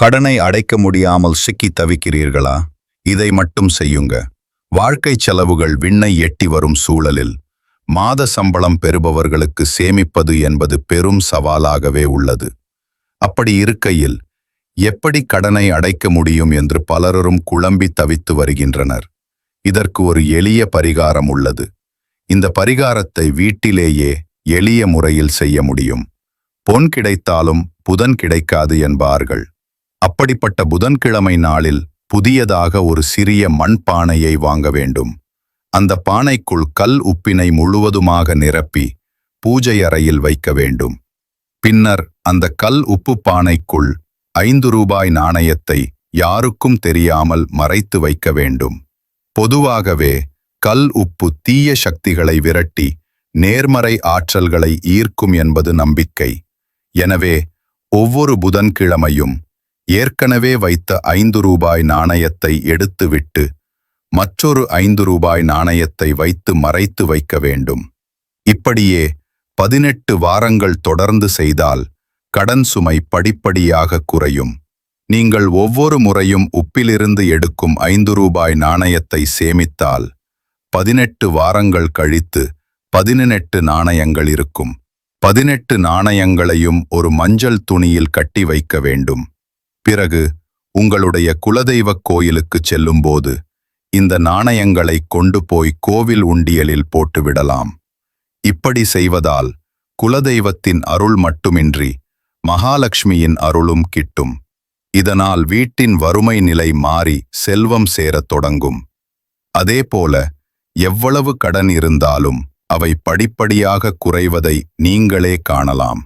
கடனை அடைக்க முடியாமல் சிக்கி தவிக்கிறீர்களா? இதை மட்டும் செய்யுங்க. வாழ்க்கை செலவுகள் விண்ணை எட்டி வரும் சூழலில் மாத சம்பளம் பெறுபவர்களுக்கு சேமிப்பது என்பது பெரும் சவாலாகவே உள்ளது. அப்படி இருக்கையில் எப்படி கடனை அடைக்க முடியும் என்று பலரும் குழம்பி தவித்து வருகின்றனர். இதற்கு ஒரு எளிய பரிகாரம் உள்ளது. இந்த பரிகாரத்தை வீட்டிலேயே எளிய முறையில் செய்ய முடியும். பொன் கிடைத்தாலும் புதன் கிடைக்காது என்பார்கள். அப்படிப்பட்ட புதன்கிழமை நாளில் புதியதாக ஒரு சிறிய மண்பானையை வாங்க வேண்டும். அந்த பானைக்குள் கல் உப்பினை முழுவதுமாக நிரப்பி பூஜை அறையில் வைக்க வேண்டும். பின்னர் அந்த கல் உப்பு பானைக்குள் ஐந்து ரூபாய் நாணயத்தை யாருக்கும் தெரியாமல் மறைத்து வைக்க வேண்டும். பொதுவாகவே கல் உப்பு தீய சக்திகளை விரட்டி நேர்மறை ஆற்றல்களை ஈர்க்கும் என்பது நம்பிக்கை. எனவே ஒவ்வொரு புதன்கிழமையும் ஏற்கனவே வைத்த ஐந்து ரூபாய் நாணயத்தை எடுத்துவிட்டு மற்றொரு ஐந்து ரூபாய் நாணயத்தை வைத்து மறைத்து வைக்க வேண்டும். இப்படியே பதினெட்டு வாரங்கள் தொடர்ந்து செய்தால் கடன் சுமை படிப்படியாக குறையும். நீங்கள் ஒவ்வொரு முறையும் உப்பிலிருந்து எடுக்கும் ஐந்து ரூபாய் நாணயத்தை சேமித்தால் பதினெட்டு வாரங்கள் கழித்து பதினெட்டு நாணயங்கள் இருக்கும். பதினெட்டு நாணயங்களையும் ஒரு மஞ்சள் துணியில் கட்டி வைக்க வேண்டும். பிறகு உங்களுடைய குலதெய்வக் கோயிலுக்குச் செல்லும்போது இந்த நாணயங்களை கொண்டு போய் கோவில் உண்டியலில் போட்டுவிடலாம். இப்படி செய்வதால் குலதெய்வத்தின் அருள் மட்டுமின்றி மகாலட்சுமியின் அருளும் கிட்டும். இதனால் வீட்டின் வறுமை நிலை மாறி செல்வம் சேரத் தொடங்கும். அதேபோல எவ்வளவு கடன் இருந்தாலும் அவை படிப்படியாக குறைவதை நீங்களே காணலாம்.